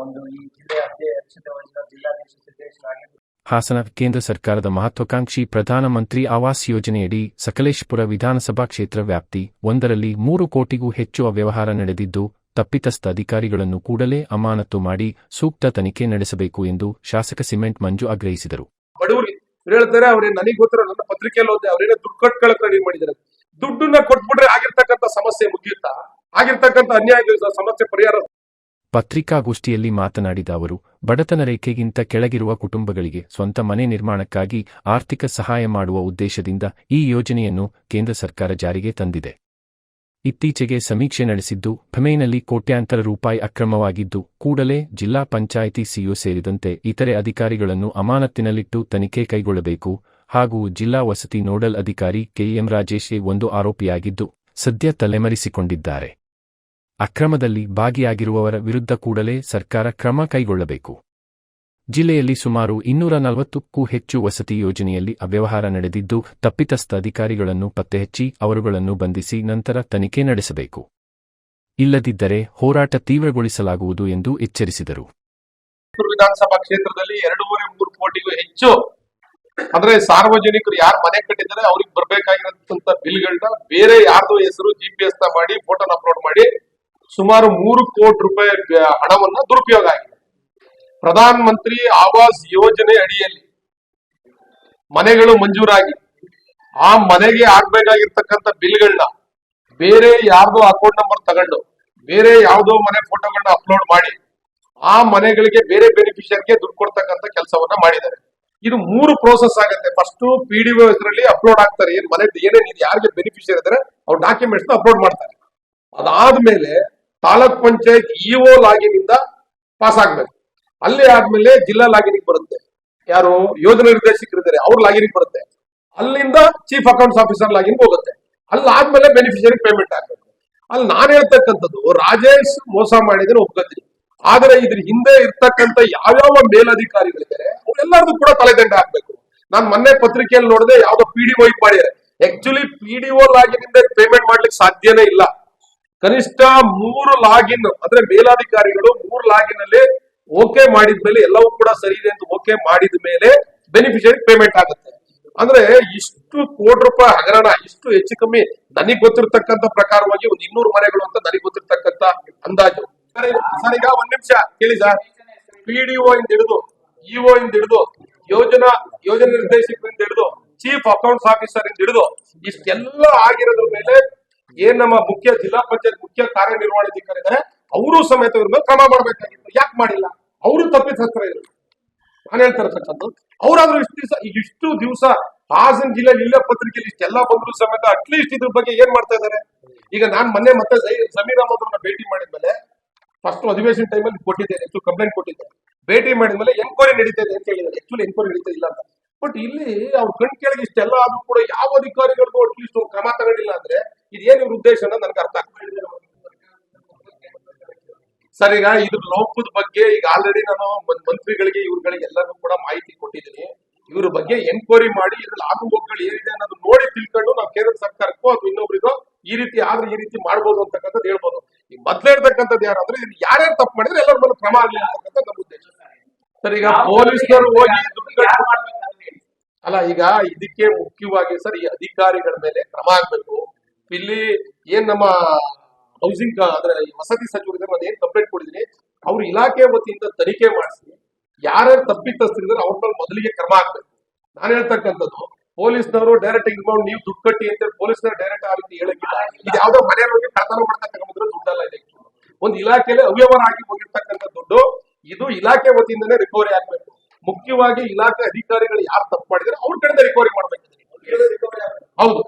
ಒಂದು ಈ ಅಧ್ಯಕ್ಷತೆ ವಹಿಸಿದ ಹಾಸನ ಕೇಂದ್ರ ಸರ್ಕಾರದ ಮಹತ್ವಾಕಾಂಕ್ಷಿ ಪ್ರಧಾನಮಂತ್ರಿ ಆವಾಸ್ ಯೋಜನೆಯಡಿ ಸಕಲೇಶ್ಪುರ ವಿಧಾನಸಭಾ ಕ್ಷೇತ್ರ ವ್ಯಾಪ್ತಿ ಒಂದರಲ್ಲಿ ಮೂರು ಕೋಟಿಗೂ ಹೆಚ್ಚು ಅವ್ಯವಹಾರ ನಡೆದಿದ್ದು ತಪ್ಪಿತಸ್ಥ ಅಧಿಕಾರಿಗಳನ್ನು ಕೂಡಲೇ ಅಮಾನತು ಮಾಡಿ ಸೂಕ್ತ ತನಿಖೆ ನಡೆಸಬೇಕು ಎಂದು ಶಾಸಕ ಸಿಮೆಂಟ್ ಮಂಜು ಆಗ್ರಹಿಸಿದರು. ಹೇಳ್ತಾರೆ ನನಗೆ ಗೊತ್ತಿರೋ ನನ್ನ ಪತ್ರಿಕೆಯಲ್ಲಿ ದುಡ್ಡು ರೆಡಿ ಮಾಡಿದ್ದಾರೆ. ದುಡ್ಡನ್ನ ಕೊಟ್ಬಿಟ್ರೆ ಆಗಿರ್ತಕ್ಕಂಥ ಸಮಸ್ಯೆ ಮುಗಿಯುತ್ತಾ? ಆಗಿರ್ತಕ್ಕಂಥ ಅನ್ಯಾಯ ಸಮಸ್ಯೆ ಪರಿಹಾರ ಪತ್ರಿಕಾಗೋಷ್ಠಿಯಲ್ಲಿ ಮಾತನಾಡಿದ ಅವರು, ಬಡತನ ರೇಖೆಗಿಂತ ಕೆಳಗಿರುವ ಕುಟುಂಬಗಳಿಗೆ ಸ್ವಂತ ಮನೆ ನಿರ್ಮಾಣಕ್ಕಾಗಿ ಆರ್ಥಿಕ ಸಹಾಯ ಮಾಡುವ ಉದ್ದೇಶದಿಂದ ಈ ಯೋಜನೆಯನ್ನು ಕೇಂದ್ರ ಸರ್ಕಾರ ಜಾರಿಗೆ ತಂದಿದೆ. ಇತ್ತೀಚೆಗೆ ಸಮೀಕ್ಷೆ ನಡೆಸಿದ್ದು, ಭಮೇನಲ್ಲಿ ಕೋಟ್ಯಾಂತರ ರೂಪಾಯಿ ಅಕ್ರಮವಾಗಿದ್ದು, ಕೂಡಲೇ ಜಿಲ್ಲಾ ಪಂಚಾಯಿತಿ ಸಿಇಒ ಸೇರಿದಂತೆ ಇತರೆ ಅಧಿಕಾರಿಗಳನ್ನು ಅಮಾನತ್ತಿನಲ್ಲಿಟ್ಟು ತನಿಖೆ ಕೈಗೊಳ್ಳಬೇಕು ಹಾಗೂ ಜಿಲ್ಲಾ ವಸತಿ ನೋಡಲ್ ಅಧಿಕಾರಿ ಕೆಎಂ ರಾಜೇಶ್ ಒಂದು ಆರೋಪಿಯಾಗಿದ್ದು, ಸದ್ಯ ತಲೆಮರೆಸಿಕೊಂಡಿದ್ದಾರೆ. ಅಕ್ರಮದಲ್ಲಿ ಭಾಗಿಯಾಗಿರುವವರ ವಿರುದ್ಧ ಕೂಡಲೇ ಸರ್ಕಾರ ಕ್ರಮ ಕೈಗೊಳ್ಳಬೇಕು. ಜಿಲ್ಲೆಯಲ್ಲಿ ಸುಮಾರು ಇನ್ನೂರ ನಲವತ್ತಕ್ಕೂ ಹೆಚ್ಚು ವಸತಿ ಯೋಜನೆಯಲ್ಲಿ ಅವ್ಯವಹಾರ ನಡೆದಿದ್ದು, ತಪ್ಪಿತಸ್ಥ ಅಧಿಕಾರಿಗಳನ್ನು ಪತ್ತೆಹಚ್ಚಿ ಅವರುಗಳನ್ನು ಬಂಧಿಸಿ ನಂತರ ತನಿಖೆ ನಡೆಸಬೇಕು. ಇಲ್ಲದಿದ್ದರೆ ಹೋರಾಟ ತೀವ್ರಗೊಳಿಸಲಾಗುವುದು ಎಂದು ಎಚ್ಚರಿಸಿದರು. ವಿಧಾನಸಭಾ ಕ್ಷೇತ್ರದಲ್ಲಿ ಎರಡೂವರೆ ಮೂರು ಕೋಟಿಗೂ ಹೆಚ್ಚು, ಅಂದ್ರೆ ಸಾರ್ವಜನಿಕರು ಯಾರು ಮನೆ ಕಟ್ಟಿದ್ದಾರೆ, ಅವ್ರಿಗೆ ಬರ್ಬೇಕಾಗಿರೋ ಬಿಲ್ಗಳನ್ನ ಬೇರೆ ಯಾರ್ದು ಹೆಸರು ಜಿಪಿಎಸ್ನ ಮಾಡಿ ಫೋಟೋನ ಅಪ್ಲೋಡ್ ಮಾಡಿ ಸುಮಾರು ಮೂರು ಕೋಟಿ ರೂಪಾಯಿ ಹಣವನ್ನ ದುರುಪಯೋಗ ಆಗಿದೆ. ಪ್ರಧಾನ ಮಂತ್ರಿ ಆವಾಸ್ ಯೋಜನೆ ಅಡಿಯಲ್ಲಿ ಮನೆಗಳು ಮಂಜೂರಾಗಿ. ಆ ಮನೆಗೆ ಆಗ್ಬೇಕಾಗಿರ್ತಕ್ಕಂಥ ಬಿಲ್ಗಳನ್ನ ಬೇರೆ ಯಾರ್ದೋ ಅಕೌಂಟ್ ನಂಬರ್ ತಗೊಂಡು, ಬೇರೆ ಯಾವ್ದೋ ಮನೆ ಫೋಟೋಗಳನ್ನ ಅಪ್ಲೋಡ್ ಮಾಡಿ, ಆ ಮನೆಗಳಿಗೆ ಬೇರೆ ಬೆನಿಫಿಷಿಯರ್ಗೆ ದುಡ್ಡು ಕೊಡ್ತಕ್ಕಂಥ ಕೆಲಸವನ್ನ ಮಾಡಿದ್ದಾರೆ. ಇದು ಮೂರು ಪ್ರೋಸೆಸ್ ಆಗುತ್ತೆ. ಫಸ್ಟ್ ಪಿ ಡಿ ಒ ಇದರಲ್ಲಿ ಅಪ್ಲೋಡ್ ಆಗ್ತಾರೆ. ಏನ್ ಮನೆ ಏನೇನು ಯಾರಿಗೆ ಬೆನಿಫಿಷಿಯರ್ ಇದ್ದಾರೆ, ಅವ್ರ ಡಾಕ್ಯುಮೆಂಟ್ಸ್ ಅಪ್ಲೋಡ್ ಮಾಡ್ತಾರೆ. ಅದಾದ್ಮೇಲೆ ತಾಲೂಕ್ ಪಂಚಾಯತ್ ಇಒ ಲಾಗಿನ್ ಇಂದ ಪಾಸ್ ಆಗ್ಬೇಕು. ಅಲ್ಲಿ ಆದ್ಮೇಲೆ ಜಿಲ್ಲಾ ಲಾಗಿನ್ ಬರುತ್ತೆ. ಯಾರು ಯೋಜನಾ ನಿರ್ದೇಶಕರಿದ್ದಾರೆ, ಅವ್ರ ಲಾಗಿನ್ ಬರುತ್ತೆ. ಅಲ್ಲಿಂದ ಚೀಫ್ ಅಕೌಂಟ್ಸ್ ಆಫೀಸರ್ ಲಾಗಿನ್ ಹೋಗುತ್ತೆ. ಅಲ್ಲಿ ಆದ್ಮೇಲೆ ಬೆನಿಫಿಷಿಯರಿ ಪೇಮೆಂಟ್ ಆಗ್ಬೇಕು. ಅಲ್ಲಿ ನಾನು ಹೇಳ್ತಕ್ಕಂಥದ್ದು, ರಾಜೇಶ್ ಮೋಸ ಮಾಡಿದ್ರೆ ಒಪ್ಕೋತೀನಿ. ಆದ್ರೆ ಇದ್ರ ಹಿಂದೆ ಇರ್ತಕ್ಕಂಥ ಯಾವ್ಯಾವ ಮೇಲಧಿಕಾರಿಗಳಿದ್ದಾರೆ ಅವರೆಲ್ಲರದು ಕೂಡ ತಲೆದಂಡ ಹಾಕ್ಬೇಕು. ನಾನ್ ಮೊನ್ನೆ ಪತ್ರಿಕೆಯಲ್ಲಿ ನೋಡಿದೆ, ಯಾವ್ದೋ ಪಿ ಡಿ ಒ ಮಾಡಿದ್ದಾರೆ. Actually P D O login payment ಮಾಡ್ಲಿಕ್ಕೆ ಸಾಧ್ಯನೇ ಇಲ್ಲ. ಕನಿಷ್ಠ ಮೂರು ಲಾಗಿನ್ ಅಂದ್ರೆ ಮೇಲಾಧಿಕಾರಿಗಳು ಮೂರು ಲಾಗಿನ್ ಅಲ್ಲಿ ಓಕೆ ಮಾಡಿದ್ಮೇಲೆ ಎಲ್ಲವೂ ಕೂಡ ಸರಿ ಇದೆ ಅಂತ ಓಕೆ ಮಾಡಿದ ಮೇಲೆ ಬೆನಿಫಿಷರಿ ಪೇಮೆಂಟ್ ಆಗುತ್ತೆ. ಅಂದ್ರೆ ಇಷ್ಟು ಕೋಟಿ ರೂಪಾಯಿ ಹಗರಣ, ಇಷ್ಟು ಹೆಚ್ಚು ಕಮ್ಮಿ ನನಗೆ ಗೊತ್ತಿರ್ತಕ್ಕಂಥ ಪ್ರಕಾರವಾಗಿ ಒಂದು ಇನ್ನೂರು ಮನೆಗಳು ಅಂತ ನನಗೆ ಗೊತ್ತಿರ್ತಕ್ಕಂಥ ಅಂದಾಜು. ಸರಿ, ಸರ್, ಈಗ ಒಂದ್ ನಿಮಿಷ ಕೇಳಿ ಸರ್. ಪಿಡಿಒ ಇಂದ ಹಿಡಿದು ಇಒ ಇಂದ ಹಿಡಿದು, ಯೋಜನಾ ಯೋಜನಾ ನಿರ್ದೇಶಕರಿಂದ ಹಿಡಿದು ಚೀಫ್ ಅಕೌಂಟ್ಸ್ ಆಫೀಸರ್ ಇಂದ ಹಿಡಿದು, ಇಷ್ಟೆಲ್ಲ ಆಗಿರೋದ್ರ ಮೇಲೆ ಏನ್ ನಮ್ಮ ಮುಖ್ಯ ಜಿಲ್ಲಾ ಪಂಚಾಯತ್ ಮುಖ್ಯ ಕಾರ್ಯನಿರ್ವಹಣಾಧಿಕಾರಿ ಇದ್ದಾರೆ ಅವರು ಸಮೇತ ಇವ್ರ ಮೇಲೆ ಕ್ರಮ ಮಾಡಬೇಕಾಗಿತ್ತು. ಯಾಕೆ ಮಾಡಿಲ್ಲ? ಅವರು ತಪ್ಪಿತಸ್ಥರ ಇದ್ರು. ನಾನು ಹೇಳ್ತಾ ಇರ್ತಕ್ಕಂಥದ್ದು ಅವರಾದ್ರೂ ಇಷ್ಟು ದಿವಸ ಇಷ್ಟು ದಿವಸ ಹಾಸನ ಜಿಲ್ಲೆ ಇಲ್ಲ ಪತ್ರಿಕೆಯಲ್ಲಿ ಇಷ್ಟೆಲ್ಲ ಬಂದ್ರು ಸಮೇತ ಅಟ್ಲೀಸ್ಟ್ ಇದ್ರ ಬಗ್ಗೆ ಏನ್ ಮಾಡ್ತಾ ಇದ್ದಾರೆ? ಈಗ ನಾನ್ ಮೊನ್ನೆ ಮತ್ತೆ ಸಮೀರ್ ಅಹಮದ್ ಅವ್ರನ್ನ ಭೇಟಿ ಮಾಡಿದ್ಮೇಲೆ ಫಸ್ಟ್ ಅಧಿವೇಶನ ಟೈಮಲ್ಲಿ ಕೊಟ್ಟಿದ್ದೆ ಹೆಚ್ಚು ಕಂಪ್ಲೇಂಟ್ ಕೊಟ್ಟಿದ್ದೆ ಭೇಟಿ ಮಾಡಿದ್ಮೇಲೆ ಎನ್ಕ್ವೈರಿ ನಡೀತಾ ಇದೆ ಅಂತ ಹೇಳಿದ್ದಾರೆ. ಆಕ್ಚುಲಿ ಎನ್ಕ್ವೈರಿ ನಡೀತಾ ಇಲ್ಲ ಅಂತ. ಬಟ್ ಇಲ್ಲಿ ಅವ್ರ ಕಣ್ ಕೆಳಗೆ ಇಷ್ಟೆಲ್ಲ ಆದ್ರೂ ಕೂಡ ಯಾವ ಅಧಿಕಾರಿಗಳಿಗೂ ಅಟ್ಲೀಸ್ಟ್ ಕ್ರಮ ತಗೊಂಡಿಲ್ಲ ಅಂದ್ರೆ ಇದೇನು ಇವ್ರ ಉದ್ದೇಶ ನನಗೆ ಅರ್ಥ ಆಗ್ತದೆ ಸರ್ ಈಗ ಇದ್ರ ಲೋಪದ ಬಗ್ಗೆ ಈಗ ಆಲ್ರೆಡಿ ನಾನು ಮಂತ್ರಿಗಳಿಗೆ ಇವ್ರುಗಳಿಗೆ ಎಲ್ಲರಿಗೂ ಕೂಡ ಮಾಹಿತಿ ಕೊಟ್ಟಿದ್ದೀನಿ. ಇವ್ರ ಬಗ್ಗೆ ಎನ್ಕ್ವೈರಿ ಮಾಡಿ ಇದ್ರಲ್ಲಿ ಲಾಭಗಳು ಏನಿದೆ ಅನ್ನೋದು ನೋಡಿ ತಿಳ್ಕೊಂಡು ನಾವು ಕೇಂದ್ರ ಸರ್ಕಾರಕ್ಕೂ ಅಥವಾ ಇನ್ನೊಬ್ರಿಗೋ ಈ ರೀತಿ ಆದ್ರೆ ಈ ರೀತಿ ಮಾಡ್ಬೋದು ಅಂತಕ್ಕಂಥದ್ದು ಹೇಳ್ಬೋದು. ಈ ಮೊದ್ಲೇ ಇರ್ತಕ್ಕಂಥದ್ದು ಯಾರಂದ್ರೆ ಇದು ಯಾರ್ಯಾರು ತಪ್ಪು ಮಾಡಿದ್ರೆ ಎಲ್ಲರ ಮೇಲೆ ಕ್ರಮ ಆಗಲಿ ಅಂತಕ್ಕಂಥ ನಮ್ಮ ಉದ್ದೇಶ. ಸರ್ ಈಗ ಪೊಲೀಸರು ಹೋಗಿ ಅಲ್ಲ ಈಗ ಇದಕ್ಕೆ ಮುಖ್ಯವಾಗಿ ಸರ್ ಈ ಅಧಿಕಾರಿಗಳ ಮೇಲೆ ಕ್ರಮ ಆಗ್ಬೇಕು. ಇಲ್ಲಿ ಏನ್ ನಮ್ಮ ಹೌಸಿಂಗ್ ಅಂದ್ರೆ ವಸತಿ ಸಚಿವರಿಗೆ ನಾನು ಏನ್ ಕಂಪ್ಲೇಂಟ್ ಕೊಡಿದೀನಿ ಅವ್ರ ಇಲಾಖೆ ವತಿಯಿಂದ ತನಿಖೆ ಮಾಡಿಸಿ, ಯಾರ್ಯಾರು ತಪ್ಪಿತಸ್ಥರಿದ್ದಾರೆ ಅವ್ರ ಮೇಲೆ ಮೊದಲಿಗೆ ಕ್ರಮ ಆಗ್ಬೇಕು ನಾನು ಹೇಳ್ತಕ್ಕಂಥದ್ದು, ಪೊಲೀಸ್ನವರು ಡೈರೆಕ್ಟ್ ಇದು ನೀವು ದುಡ್ಡು ಕಟ್ಟಿ ಅಂತ ಪೊಲೀಸ್ನವರು ಡೈರೆಕ್ಟ್ ಆ ರೀತಿ ಹೇಳಕ್ಕಿಲ್ಲ. ಇದು ಯಾವ್ದೋ ಮನೆಯಲ್ಲಿ ಹೋಗಿ ಕಳ್ತನ ಮಾಡ್ತಾ ತಗೊಂಡ್ರೆ ದುಡ್ಡಲ್ಲ ಇದೆ ಒಂದು ಇಲಾಖೆಯಲ್ಲಿ ಅವ್ಯವಹಾರ ಆಗಿ ಹೋಗಿರ್ತಕ್ಕಂಥ ದುಡ್ಡು, ಇದು ಇಲಾಖೆ ವತಿಯಿಂದನೇ ರಿಕವರಿ ಆಗ್ಬೇಕು. ಮುಖ್ಯವಾಗಿ ಇಲಾಖೆ ಅಧಿಕಾರಿಗಳು ಯಾರು ತಪ್ಪು ಮಾಡಿದ್ರೆ ಅವ್ರ ಕಡೆ ರಿಕವರಿ ಮಾಡ್ಬೇಕು ಹೌದು.